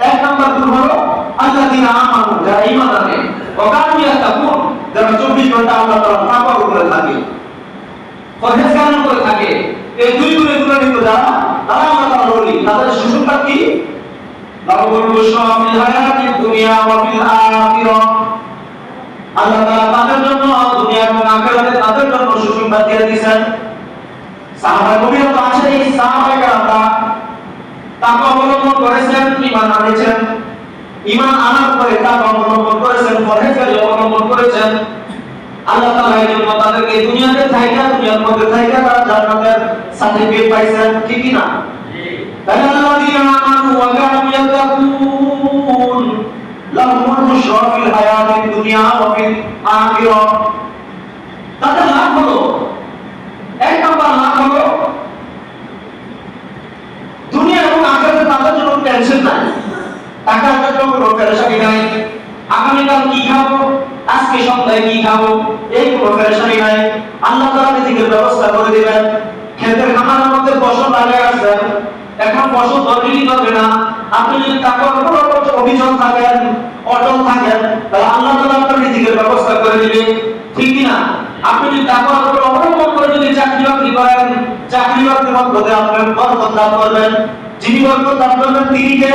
এক নাম্বার গুণ হলো আল্লাযীনা আমানু, যারা ঈমান আনে। ওয়াকানু ইয়াত্তাকুন, যারা 24 ঘণ্টা আল্লাহ তাআলা তাকওয়ার উপরে থাকে। পরহেজগারি করে থাকে। এই দুই গুণে গুণান্বিত যারা, তারা আল্লাহ তাআলা বলি তাদের সুসংবাদ কি? লাহুল বুশরা ফিল হায়াতিদ দুনিয়া ওয়া ফিল আখিরাহ আল্লাহ তাআলা তাদের জন্য দুনিয়া এবং আখিরাতে তাদের জন্য সুসংবাদ দিয়ে দিয়েছেন। সাহাবা নবীরা তো আছেন এই সাহাবায়ে কেরামরা তাকে অবলম্বন করেছেন, ইমান আনেছেন। ইমান আনার পরে তাকে অবলম্বন করেছেন পরহেজগারি অবলম্বন করেছেন। আল্লাহ এই জন্য তাদেরকে দুনিয়াতে থাইকা, দুনিয়ার মধ্যে থাইকা তারা জান্নাতের সার্টিফিকেট পাইছেন, ঠিক না? তাদের কোনো পেরেশানি নাই। আগামীকাল কি খাব? আজকে সন্ধ্যায় কি খাব? এই কোনো পেরেশানি নাই। আল্লাহ তাআলা রিজিকের ব্যবস্থা করে দিবেন। ক্ষেতের খামারের মধ্যে ফসল লাগিয়ে আছেন এখন ফসল দরকারই করবে না। আপনি যদি তাকওয়ার উপর অভিযোগ থাকেন, অটল থাকেন, তাহলে আল্লাহ তাআলা আপনার রিজিকের ব্যবস্থা করে দিবে। ঠিক কি না আপনি যদি তাকওয়ার উপর অবলম্বন করে যদি চাকরি বাকরি করেন, চাকরি বাকরির মধ্যে আপনার বরকত লাভ করবেন। যিনি বরকত লাভ করবেন, তিনি কে?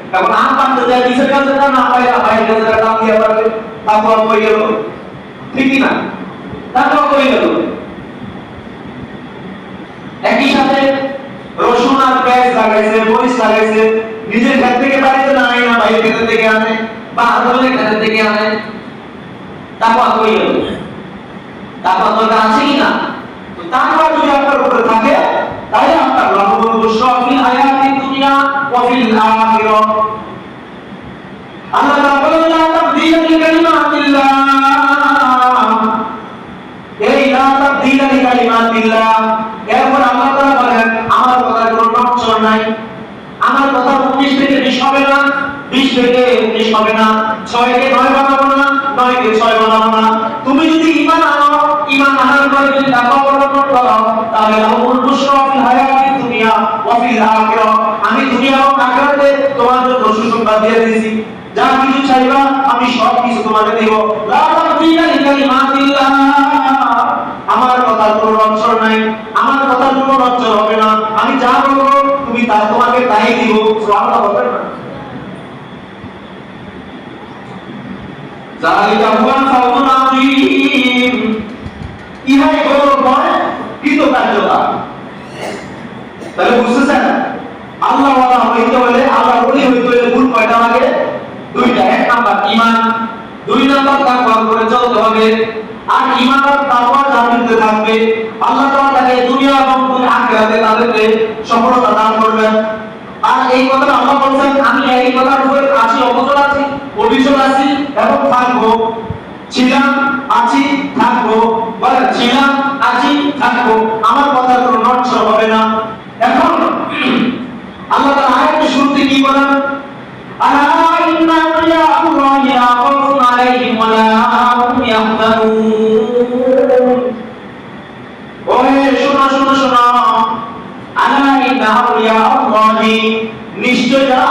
এখন আম পাড়তে যায় নিচের গাছের ডাল না পাইলে গাছের ডাল দাম দিয়ে পারবে তারপর হয়ে গেল। ঠিকই না? তারপর হয়ে গেল। একই সাথে রসুন আর পেঁয়াজ লাগাইছে, মরিচ লাগাইছে, নিজের ক্ষেত থেকে বাড়িতে না আনে না বাইরের ক্ষেত থেকে আনে, বা আন্দোলনের ক্ষেত থেকে আনে তারপর হয়ে গেল। তারপর দরকার আছে কি না। তো তারপর যদি আপনার উপরে থাকে, তাহলে আপনার লাভবান বুশরা ফিল হায়াতি দুনিয়া, ওয়া ফিল আখিরাহ আল্লাহ তাআলা বলেন লা তাবদীলা লিকালিমাতিল্লাহ এই লা তাবদীলা লিকালিমাতিল্লাহ এরপর আল্লাহ তাআলা বলেন, আমার কথার কোনো নকশন নাই। আমার কথা 19 থেকে 20 হবে না 20 থেকে 19 হবে না। 6 কে 9 বানাবো না 9 কে 6 বানাবো না। তুমি যদি ঈমান আনো, ঈমান আনার পরে যদি তাকওয়া অবলম্বন করো, তাহলে লাহুল বুশরা দুনিয়া আমি দুনিয়া আখিরাতে তোমার জন্য সুসংবাদ দিয়ে দিয়েছি। যা কিছু চাইবা আমি সব কিছু তোমাকে দেব। আমার কথা কোনো অঞ্চল নাই, আমার কথা কোনো অঞ্চল হবে না। আমি যা বলব, তুমি তা তোমাকে তাই দিব। সুবহানাল্লাহ হবে না জালিকা হুয়াল ফাউজুল আযীম ইহাই হলো নয় কৃতকার্যতা তাহলে বুঝতেছেন আল্লাহ ওয়ালা হইতে হলে আল্লাহ ওলি হইতে হলে গুণ কয়টা লাগে দুইটা এক নাম্বার ঈমান দুই নাম্বার তাকওয়া করে চলতে হবে আর এই কথা আল্লাহ আছি অবসর আছি এবং থাকব। ছিলাম, আছি, থাকব। বলেন, ছিলাম, আছি, থাকব। আমার কথা কোনো নড়চড় হবে না। এখন আল্লাহ তাআলা আয়াতের শুরুতে কি বলেন আলা ইন্না আউলিয়া আল্লাহি লা খাউফুন আলাইহিম ওয়া লা হুম ইয়াহজানুন ওহে শোনো শোনো শোনো আলা ইন্না আউলিয়া আল্লাহি নিশ্চয় যারা আল্লাহ বলি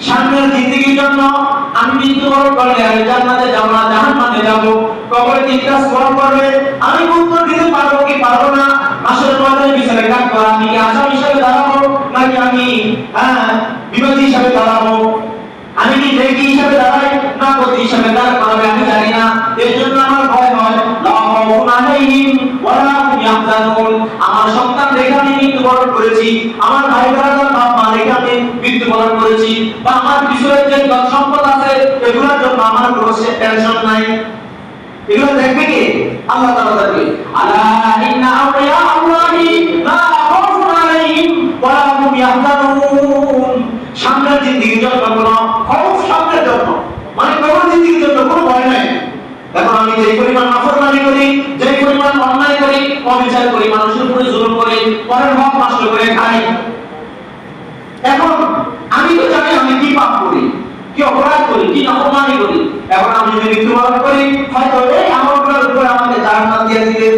সামনের জিন্দগির জন্য আমি মৃত্যুবরণ করলে আমি জান্নাতে যাব না, জাহান্নামে যাব। কবরে জিজ্ঞাসা করা করবে, আমি উত্তর দিতে পারব কি পারব না? আসলে ময়দানে বিচারে কাজ করা আমি কি আসামি হিসাবে দাঁড়াবো নাকি আমি হ্যাঁ বিবাদী হিসাবে দাঁড়াবো আমি কি লেখি হিসাবে দাঁড়াই না আমার ভাই বোনেরা, বাপ মা রেখে আমি মৃত্যুবরণ করেছি, বা আমার পিছনের যে ধন সম্পদ আছে, এগুলোর জন্য আমার কোনো টেনশন নাই। এগুলো দেখবে কি? আল্লাহ তাআলা দেখবে। আলা ইন্না আউলিয়া আল্লাহি লা খাউফুন আলাইহিম ওয়া লা হুম ইয়াহজানুন। সামনের জিন্দেগির জন্য কোনো খৌফ সামনের জন্য মানে কোনো জিন্দেগির জন্য কোনো ভয় নাই। এখন আমি যে পরিমাণ নাফরমানি করি অবিচার করি, মানুষের উপরে জুলুম করি, পরের হক নষ্ট করে খাই এখন, আমি তো জানি আমি কি পাপ করি, কি অপরাধ করি, কি নাফরমানি করি। এখন আমি যদি মৃত্যুবরণ করি, হয়তো এই আমলগুলোর উপরে আমাকে জাহান্নাম দিয়ে দিবে।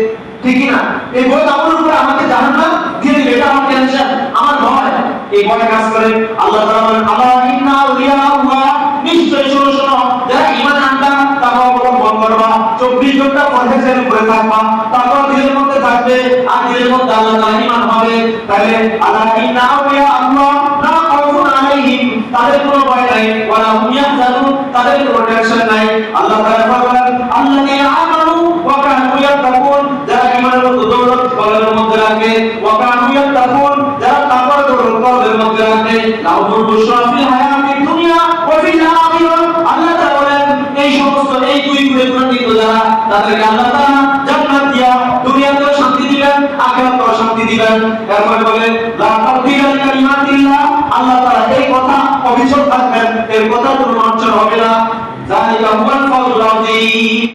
ঠিকই না? এই বই আমলের উপরে আমাকে জাহান্নাম দিয়ে দিবে, এটা আমার টেনশন, আমার ভয়। এই ভয় কাজ করে, আল্লাহ তাআলা বলেন আল্লাহ ইন্না আউলিয়া আল্লাহ নিশ্চয় শোনো শোনো যারা ঈমান আনবা তারা অবলম্বন করবা 24 ঘণ্টা পরহেজের উপরে থাকবা, তারপর দিলের মধ্যে থাকবে, আর দিলের মধ্যে আল্লাহ তাআলা ঈমান হবে। তাহলে আল্লাহ ইন্না আউলিয়া আল্লাহ, লা খাউফুন আলাইহিম। তাদের কোনো ভয় নাই, ওয়ালা হুম ইয়াহজানুন। তাদের কোনো টেনশন নাই। আল্লাহ তাআলা বলেন, আল্লাযীনা আমানু ওয়া কানু ইয়াত্তাকুন। যারা ঈমানের মধ্যে দৌলত কলবের মধ্যে রাখে, ওয়া কানু ইয়াত্তাকুন। যারা তাকওয়ার দৌলত কলবের মধ্যে রাখে, লাহুমুল বুশরা ফিল হায়াতিদ তাদেরকে আল্লাহ তাআলা জান্নাত দিয়া দুনিয়াতেও শান্তি দিবেন, আখিরাতেও শান্তি দিবেন। এরপরে বলে, লা তাবদীলা কালিমাতিল্লাহ, আল্লাহ তাআলা এই কথা অভিশাপ থাকবেন এর কথা কোনো অর্চন হবে না।